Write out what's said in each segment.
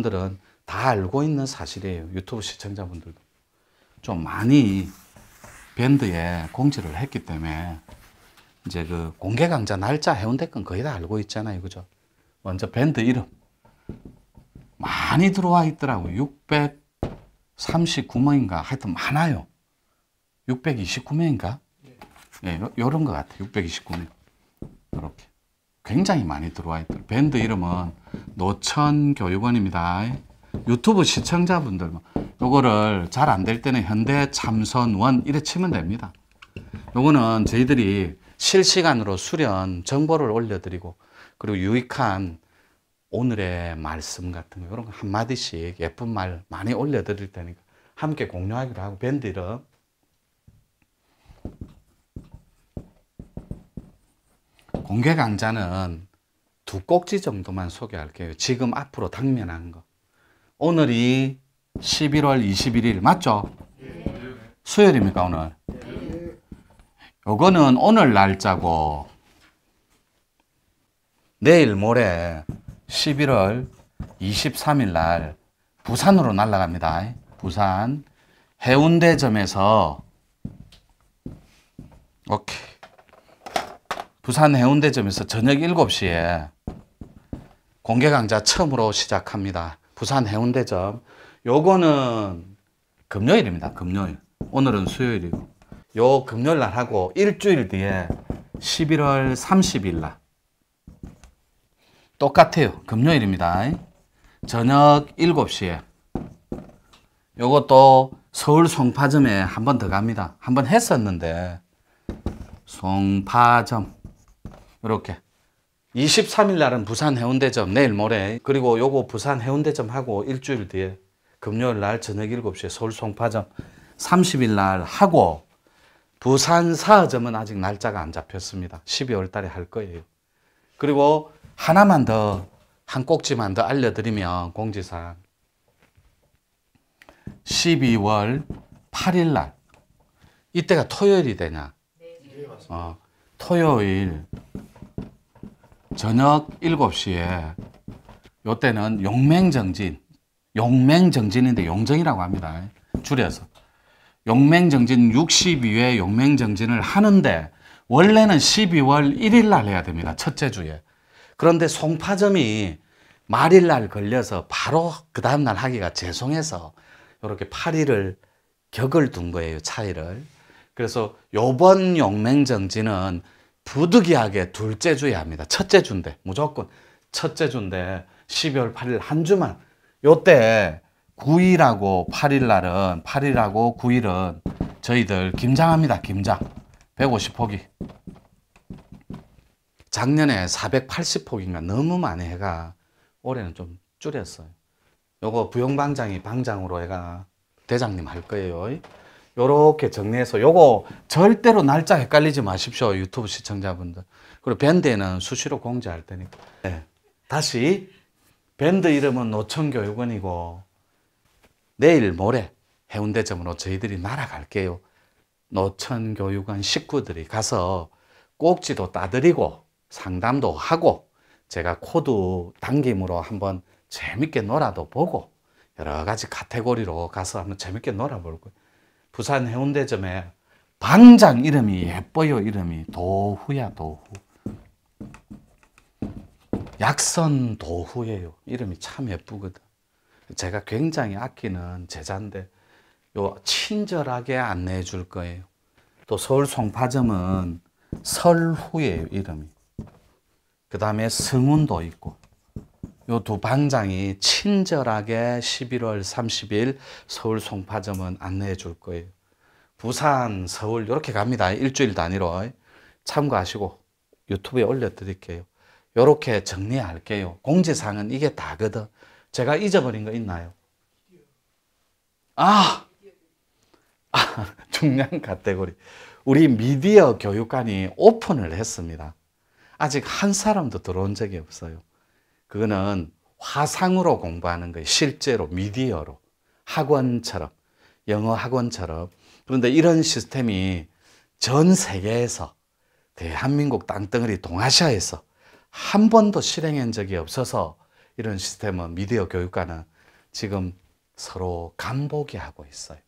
여러분들은 다 알고 있는 사실이에요. 유튜브 시청자분들도. 좀 많이 밴드에 공지를 했기 때문에 이제 그 공개 강좌 날짜 해운대 건 거의 다 알고 있잖아요. 그죠? 먼저 밴드 이름. 많이 들어와 있더라고요. 639명인가 하여튼 많아요. 629명인가? 예, 요, 요런 것 같아요. 629명. 이렇게. 굉장히 많이 들어와 있더라고요. 밴드 이름은 노천교육원입니다. 유튜브 시청자분들, 요거를 잘 안 될 때는 현대 참선원 이래 치면 됩니다. 요거는 저희들이 실시간으로 수련 정보를 올려드리고 그리고 유익한 오늘의 말씀 같은 거 이런 거 한마디씩 예쁜 말 많이 올려드릴 테니까 함께 공유하기로 하고 밴드 이름 공개 강좌는 두 꼭지 정도만 소개할게요. 지금 앞으로 당면한 거. 오늘이 11월 21일 맞죠? 수요일입니까 오늘? 요거는 오늘 날짜고 내일 모레 11월 23일 날 부산으로 날아갑니다. 부산 해운대점에서 오케이. 부산 해운대점에서 저녁 7시에 공개 강좌 처음으로 시작합니다. 부산 해운대점. 요거는 금요일입니다. 금요일. 오늘은 수요일이고. 요 금요일 날 하고 일주일 뒤에 11월 30일 날 똑같아요. 금요일입니다. 저녁 7시에. 요것도 서울 송파점에 한 번 더 갑니다. 한 번 했었는데, 송파점. 이렇게. 23일 날은 부산 해운대점, 내일 모레. 그리고 요거 부산 해운대점 하고 일주일 뒤에 금요일 날 저녁 7시에 서울 송파점 30일 날 하고 부산 사점은 아직 날짜가 안 잡혔습니다. 12월 달에 할 거예요. 그리고 하나만 더, 한 꼭지만 더 알려드리면 공지사항. 12월 8일 날. 이때가 토요일이 되냐? 어, 토요일 저녁 7시에 요때는 용맹정진, 용맹정진인데 용정이라고 합니다. 줄여서. 용맹정진 62회 용맹정진을 하는데 원래는 12월 1일 날 해야 됩니다. 첫째 주에. 그런데 송파점이 말일 날 걸려서 바로 그 다음 날 하기가 죄송해서 이렇게 8일을 격을 둔 거예요. 차이를. 그래서 요번 용맹정진은 부득이하게 둘째 주에 합니다. 첫째 주인데 무조건 첫째 주인데 12월 8일 한 주만 요때 9일하고 8일 날은 8일하고 9일은 저희들 김장합니다. 김장 150포기 작년에 480포기인가 너무 많이 해가 올해는 좀 줄였어요. 요거 부영방장이 방장으로 해가 대장님 할 거예요. 요렇게 정리해서 요거 절대로 날짜 헷갈리지 마십시오. 유튜브 시청자분들. 그리고 밴드에는 수시로 공지할 테니까. 네. 다시 밴드 이름은 노천교육원이고 내일 모레 해운대점으로 저희들이 날아갈게요. 노천교육원 식구들이 가서 꼭지도 따드리고 상담도 하고 제가 코드 당김으로 한번 재밌게 놀아도 보고 여러 가지 카테고리로 가서 한번 재밌게 놀아볼 거예요. 부산 해운대점에 방장 이름이 예뻐요. 이름이 도후야 도후. 약선 도후예요. 이름이 참 예쁘거든. 제가 굉장히 아끼는 제자인데 요 친절하게 안내해 줄 거예요. 또 서울 송파점은 설후예요. 이름이. 그 다음에 성운도 있고 요두 방장이 친절하게 11월 30일 서울 송파점은 안내해 줄 거예요. 부산, 서울 이렇게 갑니다. 일주일 단위로 참고하시고 유튜브에 올려드릴게요. 이렇게 정리할게요. 공지사항은 이게 다거든. 제가 잊어버린 거 있나요? 아! 아 중요한 카테고리. 우리 미디어 교육관이 오픈을 했습니다. 아직 한 사람도 들어온 적이 없어요. 그거는 화상으로 공부하는 거예요. 실제로 미디어로. 학원처럼. 영어 학원처럼. 그런데 이런 시스템이 전 세계에서 대한민국 땅덩어리 동아시아에서 한 번도 실행한 적이 없어서 이런 시스템은 미디어 교육과는 지금 서로 간보게 하고 있어요.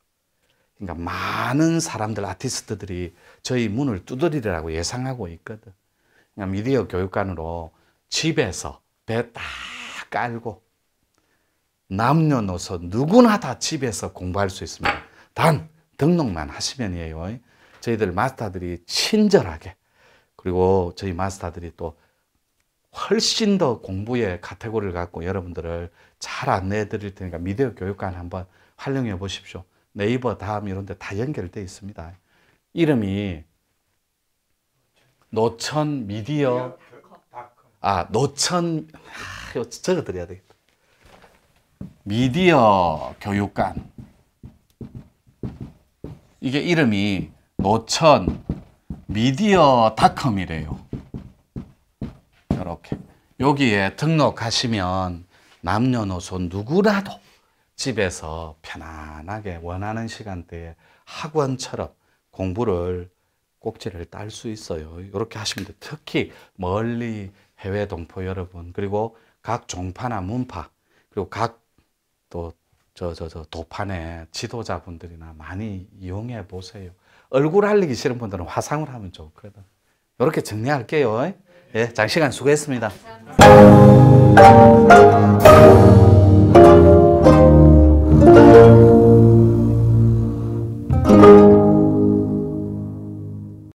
그러니까 많은 사람들, 아티스트들이 저희 문을 두드리라고 예상하고 있거든. 그러니까 미디어 교육관으로 집에서 배 딱 깔고 남녀노소 누구나 다 집에서 공부할 수 있습니다. 단 등록만 하시면이에요. 저희들 마스터들이 친절하게 그리고 저희 마스터들이 또 훨씬 더 공부의 카테고리를 갖고 여러분들을 잘 안내해 드릴 테니까 미디어 교육관 한번 활용해 보십시오. 네이버 다음 이런 데 다 연결되어 있습니다. 이름이 노천 미디어 아 노천 아, 이거 적어 드려야 되겠다. 미디어 교육관 이게 이름이 노천 미디어 닷컴이래요. 이렇게 여기에 등록하시면 남녀노소 누구라도 집에서 편안하게 원하는 시간대에 학원처럼 공부를 꼭지를 딸 수 있어요. 이렇게 하시면 돼요. 특히 멀리 해외 동포 여러분 그리고 각 종파나 문파 그리고 각 또 저 저 저 도판의 지도자분들이나 많이 이용해 보세요. 얼굴 알리기 싫은 분들은 화상을 하면 좋거든. 이렇게 정리할게요. 예, 장시간 수고했습니다. 감사합니다.